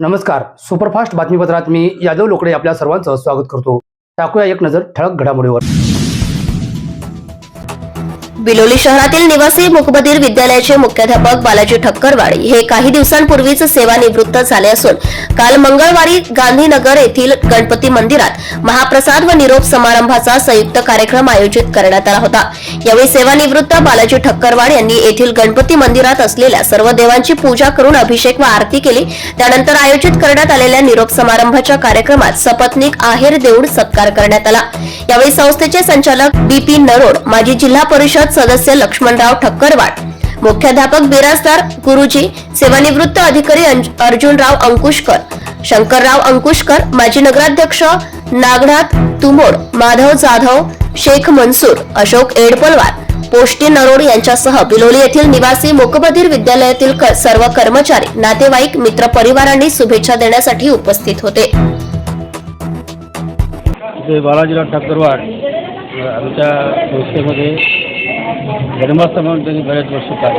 नमस्कार. सुपरफास्ट बातमीपत्रात मी यादव लोकडे आपल्या सर्वांचं स्वागत करतो. टाकूया एक नजर ठळक घडामोडीवर. बिलोली शहरातील निवासी मुकबधीर विद्यालयाचे मुख्याध्यापक बालाजी ठक्करवाडी हे काही दिवसांपूर्वीच सेवानिवृत्त झाले असून काल मंगळवारी गांधीनगर येथील गणपती मंदिरात महाप्रसाद व निरोप समारंभाचा संयुक्त कार्यक्रम आयोजित करण्यात आला होता. यावेळी सेवानिवृत्त बालाजी ठक्करवाड यांनी येथील गणपती मंदिरात असलेल्या सर्व देवांची पूजा करून अभिषेक व आरती केली. त्यानंतर आयोजित करण्यात आलेल्या निरोप समारंभाच्या कार्यक्रमात सपत्नीक आहेर देऊन सत्कार करण्यात आला. यावेळी संस्थेचे संचालक बी पी नरोड माजी जिल्हा परिषद सदस्य लक्ष्मणराव ठक्करवाड. मुख्याध्यापक बिराजदार गुरुजी सेवानिवृत्त अधिकारी अर्जुनराव अंकुशकर शंकरराव अंकुशकर माजी नगराध्यक्ष नागनाथ तुमोड माधव जाधव शेख मनसूर अशोक एडपलवार पोष्टी नरोड यांच्यासह बिलोली येथील निवासी मोकबधीर विद्यालयातील सर्व कर्मचारी नातेवाईक मित्र परिवारांनी शुभेच्छा देण्यासाठी उपस्थित होते. बालाजीराव ठाकरवाड आमच्या संस्थेमध्ये धर्मस्थ म्हणून त्यांनी बऱ्याच वर्ष काय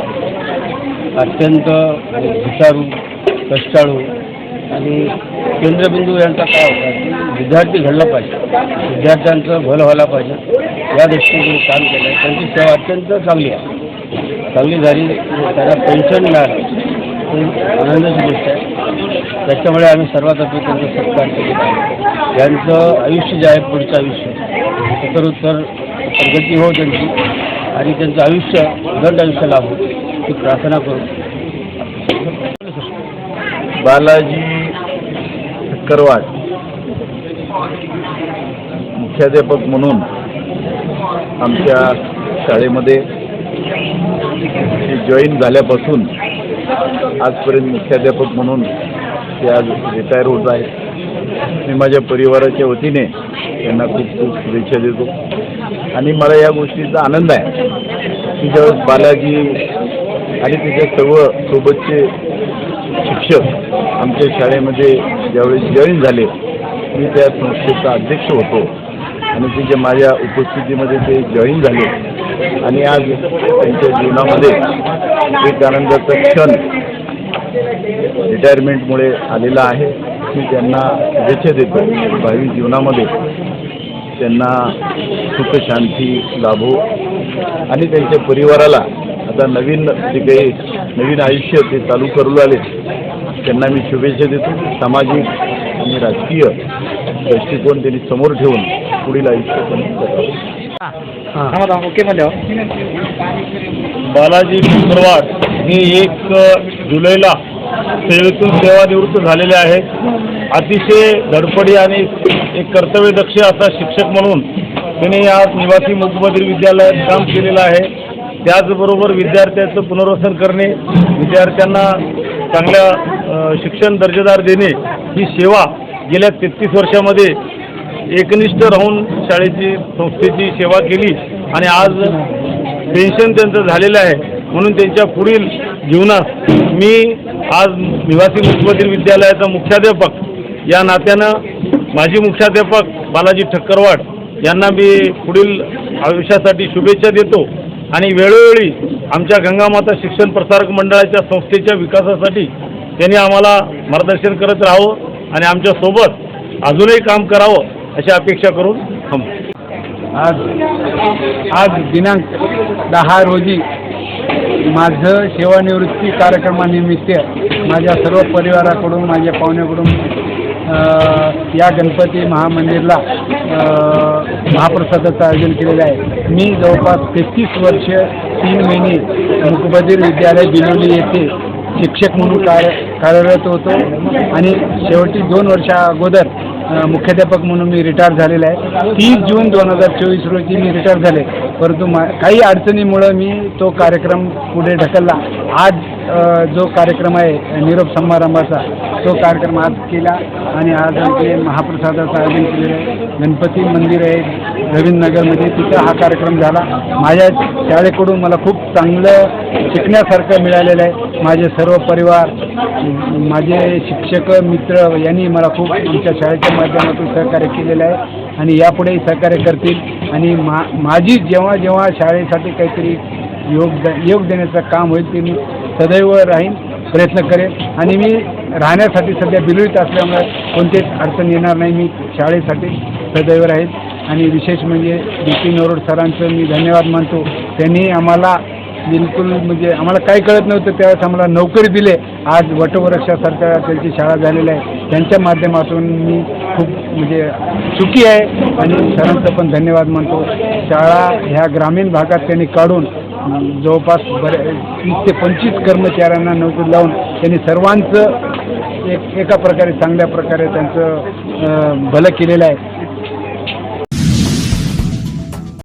अत्यंत हुशारू कष्टाळू आणि केंद्रबिंदू यांचा काय होता विद्यार्थी घडला पाहिजे. विद्यार्थ्यांचं भलं व्हायला पाहिजे. या दृष्टीने काम केलं आहे त्यांची सेवा अत्यंत चांगली आहे. चांगली झाली त्यांना पेन्शन मिळालं. आनंदाची गोष्ट आहे. त्याच्यामुळे आम्ही सर्वात आधी त्यांचा सत्कार केलेला आहे यांचं आयुष्य जे आहे पुढचं आयुष्य. उत्तरोत्तर प्रगती हो त्यांची. आणि त्यांचं आयुष्य दंड आयुष्य लाभो. ही प्रार्थना करू. बालाजी करवाड मुख्याध्यापक म्हणून आमच्या शाळेमध्ये जॉईन झाल्यापासून आजपर्यंत मुख्याध्यापक म्हणून ते आज रिटायर होत आहेत. मी माझ्या परिवाराच्या वतीने त्यांना खूप खूप शुभेच्छा देतो. आणि मला या गोष्टीचा आनंद आहे की ज्यावेळेस बालाजी आणि त्याच्या सर्व सोबतचे शिक्षक आमच्या शाळेमध्ये ज्यावेळेस जॉईन झाले मी त्या संस्थेचा अध्यक्ष होतो. आणि ते जे माझ्या उपस्थितीमध्ये ते जॉईन झाले. आणि आज त्यांच्या जीवनामध्ये एक आनंदाचा क्षण रिटायरमेंटमुळे आलेला आहे. मी त्यांना शुभेच्छा देतो. भावी जीवनामध्ये त्यांना सुख शांती लाभो. आणि त्यांच्या परिवाराला आता नवीन जे काही नवीन आयुष्य ते चालू करू लागले त्यांना मी शुभेच्छा देतो. सामाजिक आणि राजकीय दृष्टिकोन त्यांनी समोर ठेवून पुढील आयुष्य त्यांनी जगावं. बालाजी शुक्रवार हे एक जुलैला सेवेतून सेवानिवृत्त झालेले आहेत. अतिशय धडपडी आणि एक कर्तव्यदक्ष असा शिक्षक म्हणून त्यांनी आज निवासी मुकबधीर विद्यालयात काम केलेलं आहे. त्याचबरोबर विद्यार्थ्यांचं पुनर्वसन करणे विद्यार्थ्यांना चांगल्या शिक्षण दर्जेदार देणे ही सेवा गेल्या तेहतीस वर्षामध्ये एकनिष्ठ राहून शाळेची संस्थेची सेवा केली आणि आज पेन्शन त्यांचं झालेलं आहे. म्हणून त्यांच्या पुढील जीवनात मी आज निवासी मुख्यमंत्री विद्यालयाचा मुख्याध्यापक या नात्यानं माजी मुख्याध्यापक बालाजी ठक्करवाड यांना मी पुढील आयुष्यासाठी शुभेच्छा देतो. आणि वेळोवेळी आमच्या गंगामाता शिक्षण प्रसारक मंडळाच्या संस्थेच्या विकासासाठी त्यांनी आम्हाला मार्गदर्शन करत राहावं आणि आमच्यासोबत अजूनही काम करावं अशी अपेक्षा करून थांबतो आज आज दिनांक दहा रोजी माझं सेवानिवृत्ती कार्यक्रमानिमित्त माझ्या सर्व परिवाराकडून माझ्या पाहुण्याकडून या गणपती महामंदिरला महाप्रसादाचं आयोजन केलेलं आहे. मी जवळपास तेहतीस वर्ष तीन महिने मुकबधीर विद्यालय बिलोली येथे शिक्षक म्हणून कार्य कार्यरत होतो आणि शेवटी दोन वर्षा अगोदर मुख्याध्यापक म्हणून मी रिटायर झालेला आहे. तीस जून दोन हजार चोवीस रोजी मी रिटायर झाले. परंतु मा काही अडचणीमुळं मी तो कार्यक्रम पुढे ढकलला. आज जो कार्यक्रम आहे निरोप समारंभाचा तो कार्यक्रम आज केला आणि आज आमचे महाप्रसादाचं आयोजन केलेलं आहे गणपती मंदिर आहे रवींद्रनगरमध्ये तिथं हा कार्यक्रम झाला. माझ्या शाळेकडून मला खूप चांगलं शिकण्यासारखं मिळालेलं आहे. माझे सर्व परिवार माझे शिक्षक मित्र यांनी मला खूप आमच्या शाळेच्या माध्यमातून सहकार्य केलेलं आहे आणि यापुढेही सहकार्य करतील. आणि मा माझी जेव्हा जेव्हा शाळेसाठी काहीतरी योग योग देण्याचं काम होईल ते मी सदैव राहीन प्रयत्न करेन. आणि मी राहण्यासाठी सध्या बिलवीत असल्यामुळे कोणतीच अडचण येणार नाही. मी शाळेसाठी सदैव राहील आणि विशेष म्हणजे डी पी नरोड सरांचं मी धन्यवाद मानतो. त्यांनी आम्हाला बिलकुल म्हणजे आम्हाला काही कळत नव्हतं त्यावेळेस आम्हाला नोकरी दिले. आज वटवृक्षासारख्या त्यांची शाळा झालेली आहे. त्यांच्या माध्यमातून मी खूप म्हणजे सुखी आहे आणि सरांचं पण धन्यवाद मानतो. शाळा ह्या ग्रामीण भागात त्यांनी काढून जवळपास बरे तीस ते पंचवीस कर्मचाऱ्यांना नोकरी लावून त्यांनी सर्वांचं एक एका प्रकारे चांगल्या प्रकारे त्यांचं भलं केलेलं आहे.